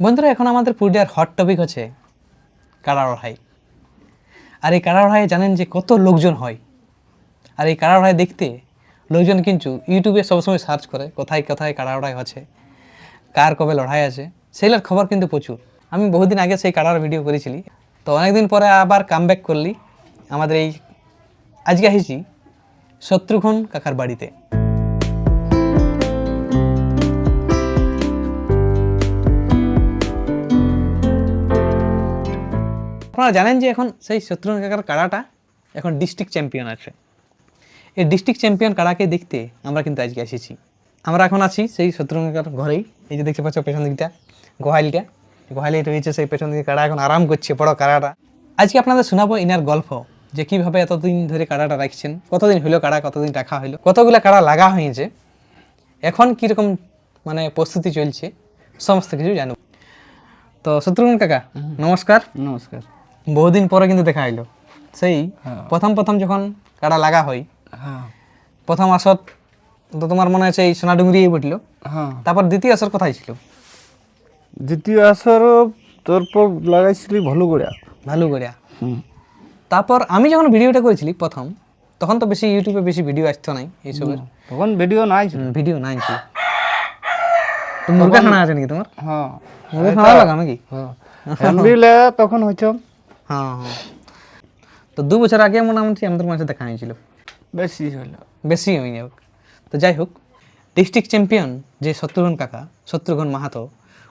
বন্ধুরা, এখন আমাদের পুরুলিয়ার হট টপিক হচ্ছে লড়াই আর এই লড়াই জানেন যে কত লোকজন হয়। আর এই লড়াই দেখতে লোকজন কিন্তু ইউটিউবে সবসময় সার্চ করে, কোথায় কোথায় লড়াই হচ্ছে, কার কবে লড়াই আছে সেইগুলোর খবর কিন্তু প্রচুর। আমি বহুদিন আগে সেই কাড়ার ভিডিও করেছিলি। তো অনেকদিন পরে আবার কাম ব্যাক করলি আমাদের এই আজকে আসিছি শত্রুঘ্ন কাকার বাড়িতে। আপনারা জানেন যে এখন সেই শত্রুঘ্ন কাকার কাড়াটা এখন ডিস্ট্রিক্ট চ্যাম্পিয়ন আছে। এই ডিস্ট্রিক্ট চ্যাম্পিয়ন কাড়াকে দেখতে আমরা কিন্তু আজকে এসেছি। আমরা এখন আছি সেই শত্রুঘ্ন কাকার ঘরেই। এই যে দেখতে পাচ্ছ পেছন দিকটা গোহালিটা গোহালি রয়েছে সেই পেছন দিকে কাড়া এখন আরাম করছে বড় কাড়াটা। আজকে আপনাদের শোনাবো ইনার গল্প যে কীভাবে এতদিন ধরে কাড়াটা রাখছেন কতদিন হইল কাড়া কতদিন রাখা হইল কতগুলো কাড়া লাগা হয়েছে এখন কীরকম মানে প্রস্তুতি চলছে সমস্ত কিছু জানব। তো শত্রুঘ্ন কাকা নমস্কার। নমস্কার। বহুদিন পরে কিন্তু দেখা হইল। সেই হ্যাঁ। প্রথম প্রথম যখন কাড়া লাগা হয় হ্যাঁ। প্রথম আসর তো তোমার মনে আছে এই সোনাডুঙ্গরি উঠল হ্যাঁ। তারপর দ্বিতীয় আসর কোথায় ছিল? দ্বিতীয় আসর তোর পর লাগাইছিলি ভালুগড়িয়া ভালো করিয়া হুম। তারপর আমি যখন ভিডিওটা করেছিলি প্রথম তখন তো বেশি ইউটিউবে বেশি ভিডিও আসতো নাই এইসবের। তখন ভিডিও নাই ভিডিও নাই ছিল। মুরগা খানা আছে নাকি তোমার? হ্যাঁ। মুরগা খাওয়া লাগা নাকি? হ্যাঁ। তখন হয়েছে হ্যাঁ হ্যাঁ। তো দু বছর আগে মোটামুটি আমাদের মাঝে দেখা হয়েছিল। বেশি হইল। বেশি হয়নি হোক তো যাই হোক ডিস্ট্রিক্ট চ্যাম্পিয়ন যে শত্রুঘ্ন কাকা শত্রুঘ্ন মাহাতো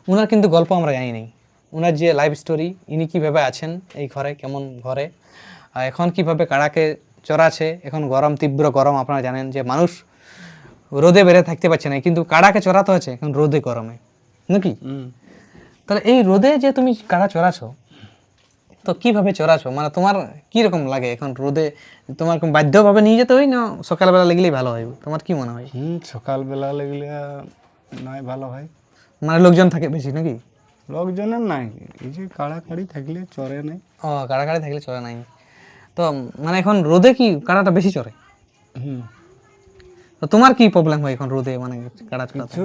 ওনার কিন্তু গল্প আমরা জানি নাই। ওনার যে লাইফ স্টোরি ইনি কীভাবে আছেন এই ঘরে কেমন ঘরে আর এখন কীভাবে কাড়াকে চড়াছে এখন গরম তীব্র গরম আপনারা জানেন যে মানুষ রোদে বেড়ে থাকতে পারছে না কিন্তু কাড়াকে চড়াতে হচ্ছে এখন রোদে গরমে। নাকি? তাহলে এই রোদে যে তুমি কাড়া চড়াছো তো কীভাবে চড়াছো? মানে তোমার কি রকম লাগে এখন রোদে? তোমার বাধ্যভাবে নিয়ে যেতে হয় না সকালবেলা লাগলেই ভালো হয়? তোমার কি মনে হয়? হুম সকালবেলা লাগলে নাই ভালো হয়। মানে লোকজন থাকে বেশি নাকি? লোকজনের নাই। এই যে কাড়াকাড়ি থাকলে চরে নাই। ও কাড়াকাড়ি থাকলে চড়ে নাই। তো মানে এখন রোদে কি কাড়াটা বেশি চড়ে? হুম। তো তোমার কি প্রবলেম হয় এখন রোদে? মানে কাটা চড়াতে কিছু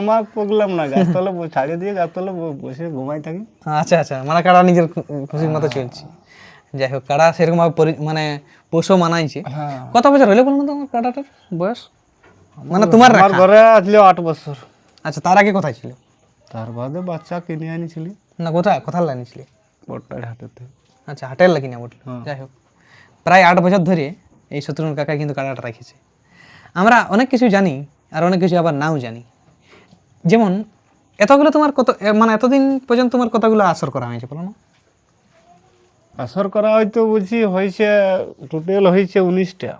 আমার প্রবলেম না গাছতলে ছাড়িয়ে দিয়ে গাছতলে বসে ঘুমাই থাকি। আচ্ছা আচ্ছা মানে কাড়া নিজের খুশির মতো চলছে। যাই হোক কাড়া সেরকম ভাবে মানে পোষও মানাইছে। হ্যাঁ। কত বছর হইলে বলুন তো তোমার কাটাটার বয়স? মানে তোমার আমার ঘরে আসলে আট বছর। আচ্ছা তার আগে কোথায় ছিল? তার বাদে বাচ্চা কিনে আনিছিলি। না কোথায়? কোথায় লাইনিছিলি বট্টার হাটেতে। আচ্ছা হাটের লাগি না বটে হ্যাঁ। যাই হোক প্রায় আট বছর ধরে এই শত্রুঘ্ন কাকা কিন্তু কাটাটা রেখেছে। আমরা অনেক কিছু জানি আর অনেক কিছু আবার নাও জানি। যেমন এতগুলো তোমার কত মানে এতদিন পর্যন্ত তোমার কতগুলো আসর করা হয়েছে বলো না? আসর করা হয়তো বলছি হয়েছে টোটাল হয়েছে উনিশটা।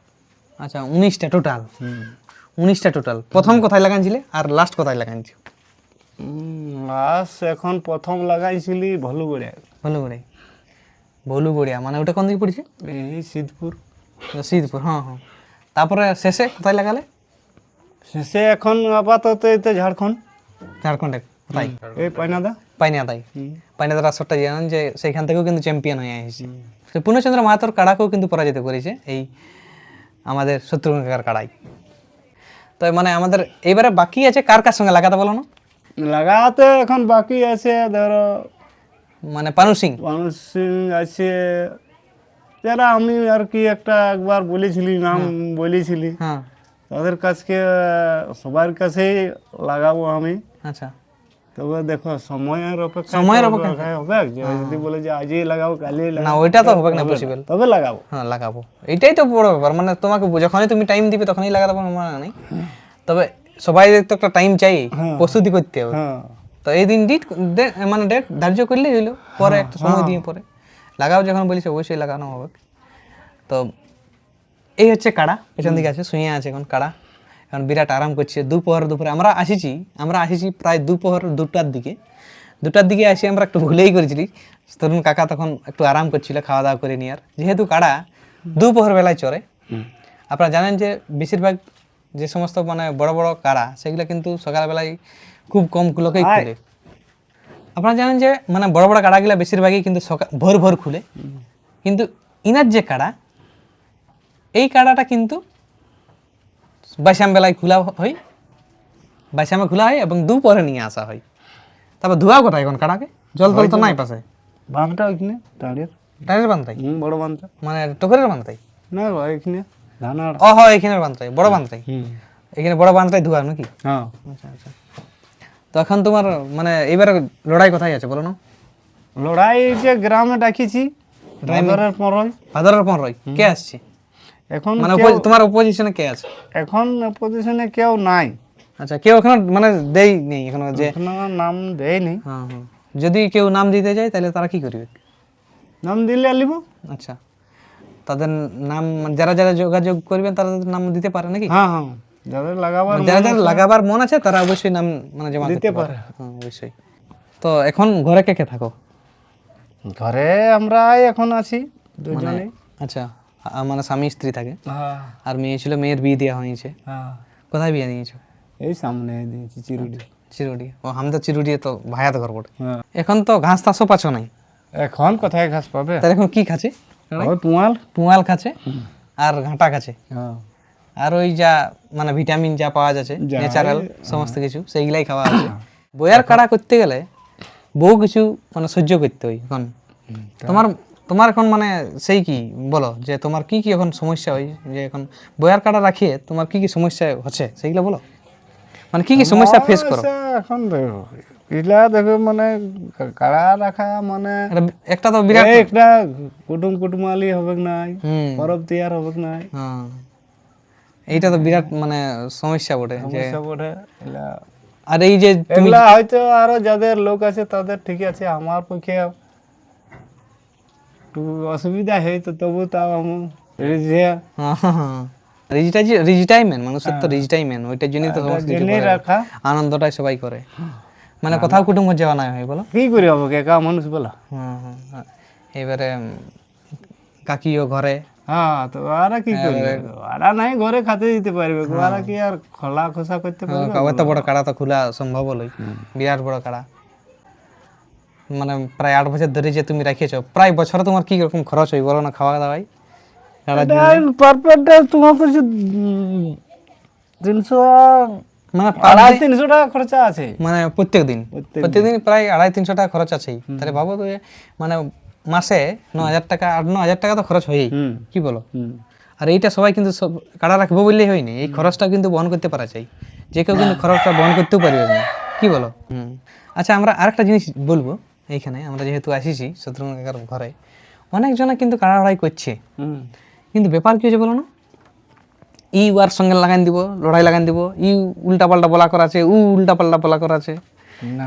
আচ্ছা উনিশটা টোটাল উনিশটা টোটাল প্রথম কোথায় লাগাইছিলে আর লাস্ট কোথায় লাগাইছি? লাস্ট এখন প্রথম লাগাইছিলি ভলুগড়িয়া। ভালো করে ভলু গড়িয়া মানে ওটা কোন দিকে পড়েছে? এই সিদ্ধপুর। রশিদপুর হ্যাঁ হ্যাঁ। তারপরে শেষে কোথায় লাগালে? শেষে এখন আপাতত এতে ঝাড়খণ্ড। ঝাড়খণ্ডে কোথায় এই পাইনাদা। পাইনাদাই। পাইনাদার আসরটা জানেন যে সেইখান থেকেও কিন্তু চ্যাম্পিয়ন হয়ে এসেছে তো পূর্ণচন্দ্র মাহাতোর কাড়াকেও কিন্তু পরাজিত করেছে এই আমাদের শত্রুঘ্ন কাকার কাড়াই। তো মানে আমাদের এইবারে বাকি আছে কার কার সঙ্গে? লাগাতে বলো না। লাগাতে এখন বাকি আছে ধরো মানে পানু সিং। মানুষ সিং আছে যারা আমি আর কি একটা একবার বলেছিলি নাম বলেছিলি হ্যাঁ। তাদের কাছকে সবার কাছেই লাগাবো আমি। আচ্ছা। তবে দেখো সময়ের অপেক্ষা সময়ের অপেক্ষা। হবে। যদি বলে যে আজই লাগাবো কালই না ওইটা তো হবে না পসিবল তবে লাগাবো। হ্যাঁ লাগাবো। এইটাই তো বড় ব্যাপার। মানে তোমাকে যখনই তুমি টাইম দিবে তখনই লাগাতে পারব মানে নেই। তবে সবাই তো একটা টাইম চাই প্রস্তুতি করতে হবে। হ্যাঁ। তো এই দিন ডিট মানে ডেট ধার্য করলেই হইল পরে একটা সময় দিয়ে পরে। লাগাও যখন বলিস অবশ্যই লাগানো হবে। তো এই হচ্ছে কাড়া পেছন দিকে আছে শুয়ে আছে এখন কাড়া। এখন বিরাট আরাম করছে দুপুর দুপুরে। আমরা আসিছি আমরা আসিছি প্রায় দুপুর দুটার দিকে। দুটার দিকে আসি আমরা একটু ভুলেই করেছিলি তরুণ কাকা তখন একটু আরাম করছিল খাওয়া দাওয়া করে নিয়ে আর যেহেতু কাড়া দুপুর বেলায় চড়ে। আপনারা জানেন যে বেশিরভাগ যে সমস্ত মানে বড় বড় কাড়া সেগুলো কিন্তু সকালবেলায় খুব কম লোকেই খুলে। আপনারা জানেন যে মানে বড় বড় কাড়াগুলো বেশিরভাগই কিন্তু সকাল ভোর ভোর খুলে। কিন্তু ইনার যে কাড়া এই কাড়াটা কিন্তু বাইশাম বেলায় খোলা হয় বাইশামে খোলা হয় এবং দুপুরে নিয়ে আসা হয়। তারপর ধোয়া কোথায় এখন কাড়াকে জল টল তো নাই পাশে। বাঁধটা ওইখানে টাইরের বান্ধটাই বড় বাঁধটা মানে টকরের না ওইখানে ধানার। ও হয় এখানের বড় এখানে বড় বান্ধটাই ধোয়া নাকি? হ্যাঁ। আচ্ছা আচ্ছা। তো এখন তোমার মানে এবারে লড়াই কোথায় আছে বলো না? লড়াই যে গ্রামে ডাকিছি ড্রাইভারের পরই। ভাদরের পনেরোই কে আসছে? এখন মানে তোমার অপোজিশনে কে আছে? এখন পজিশনে কেউ নাই। আচ্ছা কেউ এখনও মানে দেই নেই এখনও যে এখনও নাম দেয়নি হ্যাঁ হ্যাঁ। যদি কেউ নাম দিতে যায় তাহলে তারা কি করবে? নাম দিলে লিব। আচ্ছা। তাদের নাম যারা যারা যোগাযোগ করবেন তারা নাম দিতে পারে নাকি? হ্যাঁ হ্যাঁ। যাদের লাগাবার যারা যারা লাগাবার মন আছে তারা অবশ্যই নাম মানে জমা দিতে পারে। হ্যাঁ অবশ্যই। তো এখন ঘরে কে কে থাকো? ঘরে আমরা এখন আছি দুজনে। আচ্ছা আ- মানে স্বামী স্ত্রী থাকে। হ্যাঁ। আর মেয়ে ছিল মেয়ের বিয়ে দেওয়া হয়েছে। হ্যাঁ। কোথায় বিয়ে দিয়েছ? এই সামনে দিয়েছি চিরুডি। চিরুডি। ও আমাদের চিরুডি তো ভায়াত ঘর বটে। এখন তো ঘাস টাসও পাচ্ছ নাই? এখন কোথায় ঘাস পাবে? তার এখন কি খাচ্ছে? পুয়াল। পুয়াল খাচ্ছে আর ঘাটা খাচ্ছে। হ্যাঁ। আর ওই যা মানে ভিটামিন যা পাওয়া যাচ্ছে ন্যাচারাল সমস্ত কিছু সেইগুলাই খাওয়া আছে বইয়ার কাড়া করতে গেলে বহু কিছু মানে সহ্য করতে হয় এখন। তোমার তোমার এখন মানে সেই কি বলো যে তোমার কি কি এখন সমস্যা হয় যে এখন বইয়ার কাটা রাখিয়ে তোমার কি কি সমস্যা হচ্ছে সেইগুলো বলো। মানে কি কি সমস্যা ফেস করো? এখন দেখো এগুলা দেখো মানে কাড়া রাখা মানে একটা- তো বিরাট একটা কুটুম কুটুমালি হবে নাই পরব তিয়ার হবে নাই। হ্যাঁ। এইটা তো বিরাট মানে সমস্যা বটে সমস্যা এগুলা আর এই যে এগুলা হয়তো আরও যাদের লোক আছে তাদের ঠিক আছে আমার পক্ষে অসুবিধা হয় তো তবু তাও আমি রিজিটাই মেন মানুষের তো রিজিটাই মেন ওইটার জন্যই তো সমস্ত কিছু রাখা। আনন্দটাই সবাই করে। মানে কোথাও কুটুম্ব যাওয়া নাই হয় বলো। কি করে হবে? একা মানুষ বলা। হুম, হ্যাঁ। এবারে কাকিও ঘরে। হ্যাঁ তো ওরা কি করবে? ওরা নাই ঘরে খাতে দিতে পারবে। ওরা কি আর খোলা খোসা করতে পারবে? এত বড় কাড়া তো খোলা সম্ভব হলোই। বিরাট বড় কাড়া। মানে প্রায় আট বছর ধরে যে তুমি রাখিয়েছো প্রায় বছরে তোমার কি রকম খরচ হয় বলো না খাওয়া দাওয়াই পারপেটটা তোমার কাছে তিনশো মানে আড়াই তিনশো টাকা খরচা আছে। মানে প্রত্যেক দিন। প্রত্যেক প্রত্যেকদিন প্রায় আড়াই তিনশো টাকা খরচ আছেই। তাহলে ভাবো তো মানে মাসে ন হাজার টাকা আট ন হাজার টাকা তো খরচ হয়েই। কি বলো? আর এইটা সবাই কিন্তু সব কাটা রাখব বললেই হয়নি। এই খরচটা কিন্তু বহন করতে পারা চাই যে কেউ কিন্তু খরচটা বহন করতেও পারবে না। কি বলো? আচ্ছা আমরা আরেকটা জিনিস বলব এইখানে। আমরা যেহেতু আসিছি শত্রুঘ্ন কাকার ঘরে অনেকজনে কিন্তু কাড়া লড়াই করছে। কিন্তু ব্যাপার কি হয়েছে বলো না? ই ওয়ার সঙ্গে লাগান দিব লড়াই লাগান দিব। ই উল্টা পাল্টা বলা করা আছে উ উল্টা পাল্টা বলা করা আছে।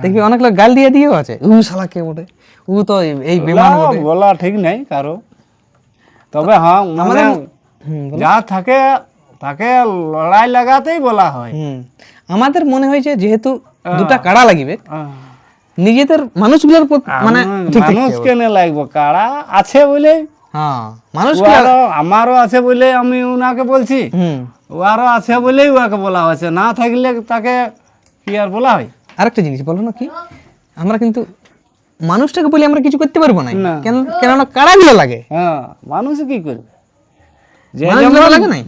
দেখবি অনেক লোক গাল দিয়ে দিয়েও আছে। উ শালা কে বটে। উ তো এই- বিমান বলা ঠিক নাই কারও। তবে হ্যাঁ মানে যা থাকে তাকে লড়াই লাগাতেই বলা হয়। আমাদের মনে হয়েছে যেহেতু দুটা কাড়া লাগিবে নিজেদের মানুষগুলোর মানে আম- ঠিক মানুষ কেন লাগবো? কারা আছে বলে? হ্যাঁ মানুষ আমারও আছে বলে আমি উনাকে বলছি। ওয়ারও আছে বলেই উহাকে বলা হয়েছে। না থাকলে তাকে কি আর বলা হয়? আরেকটা জিনিস বলো না কি? আমরা কিন্তু মানুষটাকে বলি আমরা কিছু করতে পারব না। না। কেন কেননা কাড়াগুলো লাগে। হ্যাঁ মানুষ কি করবে?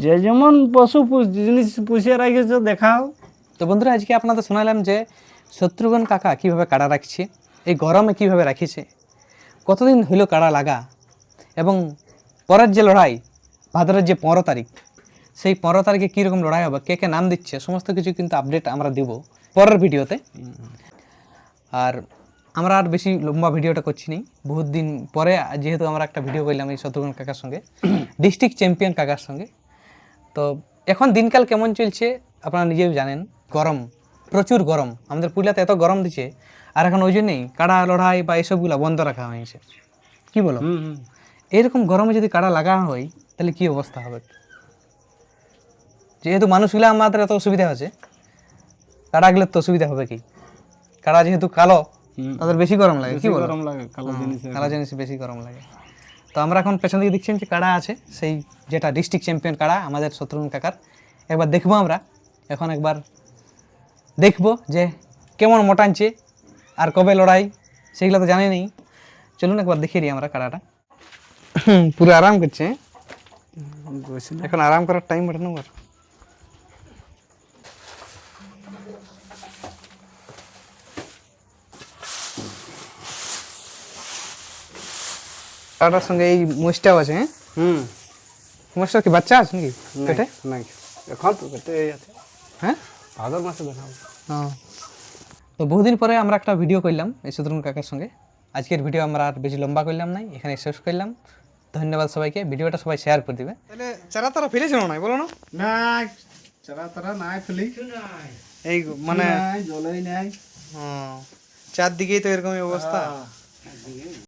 যে যেমন পশু জিনিস পুষিয়ে রাখেছে দেখাও। তো বন্ধুরা আজকে আপনাদের শোনালাম যে শত্রুঘ্ন কাকা কীভাবে কাড়া রাখছে এই গরমে কীভাবে রাখিছে কতদিন হইল কাড়া লাগা এবং পরের যে লড়াই ভাদরের যে পনেরো তারিখ সেই পনেরো তারিখে কীরকম লড়াই হবে কে কে নাম দিচ্ছে সমস্ত কিছু কিন্তু আপডেট আমরা দিব পরের ভিডিওতে। আর আমরা আর বেশি লম্বা ভিডিওটা করছি নি। বহুত দিন পরে যেহেতু আমরা একটা ভিডিও করলাম এই শত্রুঘ্ন কাকার সঙ্গে ডিস্ট্রিক্ট চ্যাম্পিয়ন কাকার সঙ্গে। তো এখন দিনকাল কেমন চলছে আপনারা নিজেও জানেন গরম প্রচুর গরম। আমাদের পুরুলিয়াতে এত গরম দিচ্ছে আর এখন ওই জন্যই কাড়া লড়াই বা এসবগুলো বন্ধ রাখা হয়েছে। কি বলো? এইরকম গরমে যদি কাড়া লাগা হয় তাহলে কি অবস্থা হবে? যেহেতু মানুষগুলো আমাদের এত অসুবিধা আছে কাড়াগুলোর তো অসুবিধা হবে কি? কাড়া যেহেতু কালো। তাদের বেশি গরম লাগে কি বলো? গরম লাগে কালো জিনিস কালো জিনিস বেশি গরম লাগে। তো আমরা এখন পেছন দিকে দেখছেন যে কাড়া আছে সেই যেটা ডিস্ট্রিক্ট চ্যাম্পিয়ন কাড়া আমাদের শত্রুঘ্ন কাকার। একবার দেখব আমরা এখন একবার দেখব যে কেমন মোটানছে আর কবে লড়াই সেগুলো তো জানি নেই। চলুন একবার দেখিয়ে দিই আমরা কাড়াটা পুরো আরাম করছে। এখন আরাম করার টাইম বটে না সঙ্গে এই মোষটাও আছে হ্যাঁ? হুম। মোষটার কি বাচ্চা আছে নাকি? পেটে? নাই। এখন তো পেটে আছে। হ্যাঁ? ভাদর মাসে দেখাবো হ্যাঁ। তো বহুদিন পরে আমরা একটা ভিডিও করলাম এই সুদরুন কাকার সঙ্গে। আজকের ভিডিও আমরা আর বেশি লম্বা করলাম নাই এখানে শেষ করলাম। ধন্যবাদ সবাইকে ভিডিওটা সবাই শেয়ার করে দিবে। তাহলে চারা তারা ফেলেছিল না বলো না? নাই চারা তারা নাই ফেলি। এই মানে জলেই নাই। হ্যাঁ, চারদিকেই তো এরকমই অবস্থা।